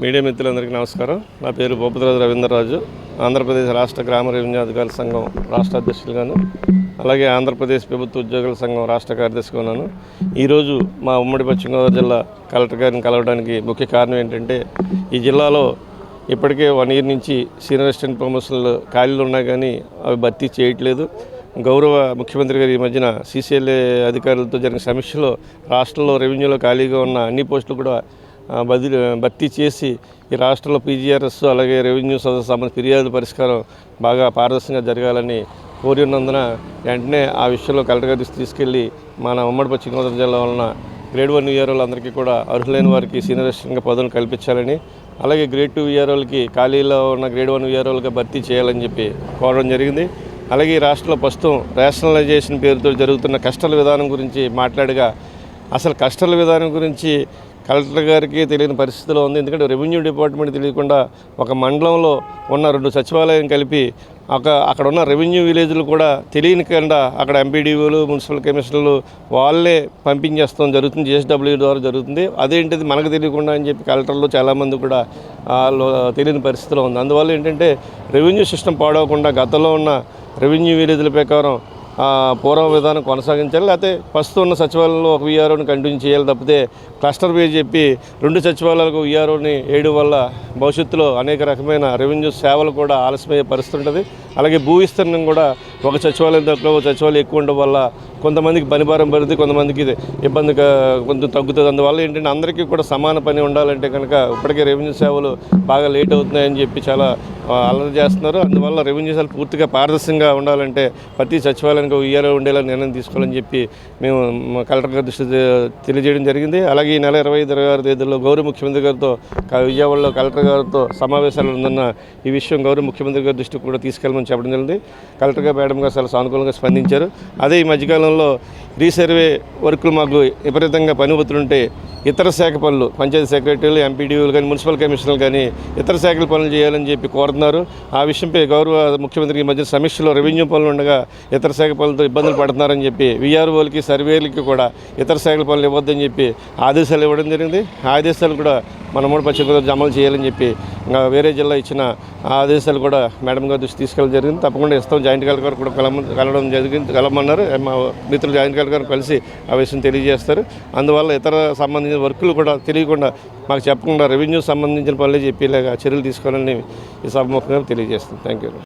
Media మిత్రులందరికీ నమస్కారం. నా పేరు భూపతిరాజు రవీంద్రరాజు. ఆంధ్రప్రదేశ్ రాష్ట్ర గ్రామ రెవెన్యూ అధికారుల సంఘం రాష్ట్ర అధ్యక్షులుగాను అలాగే ఆంధ్రప్రదేశ్ ప్రభుత్వ ఉద్యోగుల సంఘం రాష్ట్ర కార్యదర్శిగా ఉన్నాను. ఈరోజు మా ఉమ్మడి పశ్చిమ గోదావరి జిల్లా కలెక్టర్ గారిని కలవడానికి ముఖ్య కారణం ఏంటంటే ఈ జిల్లాలో ఇప్పటికే వన్ ఇయర్ నుంచి సీనియర్ అసిస్టెంట్ ప్రమోషన్లు ఖాళీలు ఉన్నా కానీ అవి భర్తీ చేయట్లేదు. గౌరవ ముఖ్యమంత్రి గారు ఈ మధ్యన సీసీఎల్ఏ అధికారులతో జరిగిన సమీక్షలో రాష్ట్రంలో రెవెన్యూలో ఖాళీగా ఉన్న అన్ని పోస్టులు కూడా బదిలీ భర్తీ చేసి ఈ రాష్ట్రంలో పీజీఆర్ఎస్ అలాగే రెవెన్యూ సదస్సు సంబంధించి ఫిర్యాదు పరిష్కారం బాగా పారదర్శకంగా జరగాలని కోరి ఉన్నందున వెంటనే ఆ విషయంలో కలెక్టర్ గారి తీసుకెళ్ళి తీసుకెళ్ళి మన ఉమ్మడి పశ్చిమ గోదావరి జిల్లా వలన గ్రేడ్ వన్ విఆర్ఓలందరికీ కూడా అర్హులైన వారికి సీనియర్ అసిస్టెంట్గా పదవులు కల్పించాలని అలాగే గ్రేడ్ టూ విఆర్ఓలకి ఖాళీలో ఉన్న గ్రేడ్ వన్ విఆర్ఓలుగా భర్తీ చేయాలని చెప్పి కోరడం జరిగింది. అలాగే ఈ రాష్ట్రంలో ప్రస్తుతం రేషనలైజేషన్ పేరుతో జరుగుతున్న కష్టాల విధానం గురించి మాట్లాడగా అసలు కష్టాల విధానం గురించి కలెక్టర్ గారికి తెలియని పరిస్థితిలో ఉంది. ఎందుకంటే రెవెన్యూ డిపార్ట్మెంట్ తెలియకుండా ఒక మండలంలో ఉన్న రెండు సచివాలయం కలిపి ఒక అక్కడ ఉన్న రెవెన్యూ విలేజ్లు కూడా తెలియని కింద అక్కడ ఎంపీడీఓలు మున్సిపల్ కమిషనర్లు వాళ్ళే పంపించేస్తాం జరుగుతుంది. జేఎస్డబ్ల్యూ ద్వారా జరుగుతుంది. అదేంటిది మనకు తెలియకుండా అని చెప్పి కలెక్టర్లు చాలామంది కూడా తెలియని పరిస్థితిలో ఉంది. అందువల్ల ఏంటంటే రెవెన్యూ సిస్టమ్ పాడవకుండా గతంలో ఉన్న రెవెన్యూ విలేజ్ల ప్రకారం పూర్వ విధానం కొనసాగించాలి. లేకపోతే ప్రస్తుతం ఉన్న సచివాలయంలో ఒక విఆర్ఓని కంటిన్యూ చేయాలి తప్పితే క్లస్టర్ పేరు చెప్పి రెండు సచివాలయాలకు విఆర్ఓని వేయడం వల్ల భవిష్యత్తులో అనేక రకమైన రెవెన్యూ సేవలు కూడా ఆలస్యమయ్యే పరిస్థితి ఉంటుంది. అలాగే భూ విస్తీర్ణం కూడా ఒక సచివాలయం తక్కువ ఒక సచివాలయం ఎక్కువ ఉండడం వల్ల కొంతమందికి పనిభారం పడుతుంది కొంతమందికి ఇది ఇబ్బందిగా కొంచెం తగ్గుతుంది. అందువల్ల ఏంటంటే అందరికీ కూడా సమాన పని ఉండాలంటే కనుక ఇప్పటికే రెవెన్యూ సేవలు బాగా లేట్ అవుతున్నాయని చెప్పి చాలా అల్లరి చేస్తున్నారు. అందువల్ల రెవెన్యూ సేవలు పూర్తిగా పారదర్శకంగా ఉండాలంటే ప్రతి సచివాలయానికి ఇయర్ ఉండేలా నిర్ణయం తీసుకోవాలని చెప్పి మేము కలెక్టర్ గారి దృష్టి తెలియజేయడం జరిగింది. అలాగే ఈ నెల ఇరవై ఐదు ఇరవై ఆరు తేదీలో గౌరవ ముఖ్యమంత్రి గారితో విజయవాడలో కలెక్టర్ గారితో సమావేశాలు ఉందన్న ఈ విషయం గౌరవ ముఖ్యమంత్రి గారి దృష్టికి కూడా తీసుకెళ్ళమని చెప్పడం జరిగింది. కలెక్టర్ గారు మేడం గారు చాలా సానుకూలంగా స్పందించారు. అదే ఈ మధ్యకాలంలో రీసర్వే వర్కులు మాకు విపరీతంగా పని ఒత్తిడుంటే ఇతర శాఖ పనులు పంచాయతీ సెక్రటరీలు ఎంపీడీఓలు కానీ మున్సిపల్ కమిషనర్లు కానీ ఇతర శాఖల పనులు చేయాలని చెప్పి కోరుతున్నారు. ఆ విషయంపై గౌరవ ముఖ్యమంత్రి ఈ మధ్య సమీక్షలో రెవెన్యూ పనులు ఉండగా ఇతర శాఖ పనులతో ఇబ్బందులు పడుతున్నారని చెప్పి విఆర్ఓలకి సర్వేలకి కూడా ఇతర శాఖల పనులు ఇవ్వద్దని చెప్పి ఆదేశాలు ఇవ్వడం జరిగింది. ఆ ఆదేశాలు కూడా మన మూడు పశ్చిమ గోదావరి అమలు చేయాలని చెప్పి వేరే జిల్లా ఇచ్చిన ఆ ఆదేశాలు కూడా మేడం గారి దృష్టి తీసుకెళ్ళడం జరిగింది. తప్పకుండా ఇస్తాం. జాయింట్ కలెక్టర్ కూడా కలమ కలవడం జరిగింది. కలవమన్నారు. మా మిత్రులు జాయింట్ కలెక్టర్ గారు కలిసి ఆ విషయం తెలియజేస్తారు. అందువల్ల ఇతర సంబంధించిన వర్కులు కూడా తెలియకుండా మాకు చెప్పకుండా రెవెన్యూ సంబంధించిన పనులే చెప్పేలాగా చర్యలు తీసుకోవాలని ఈ సభముఖంగా తెలియజేస్తాం థ్యాంక్ యూ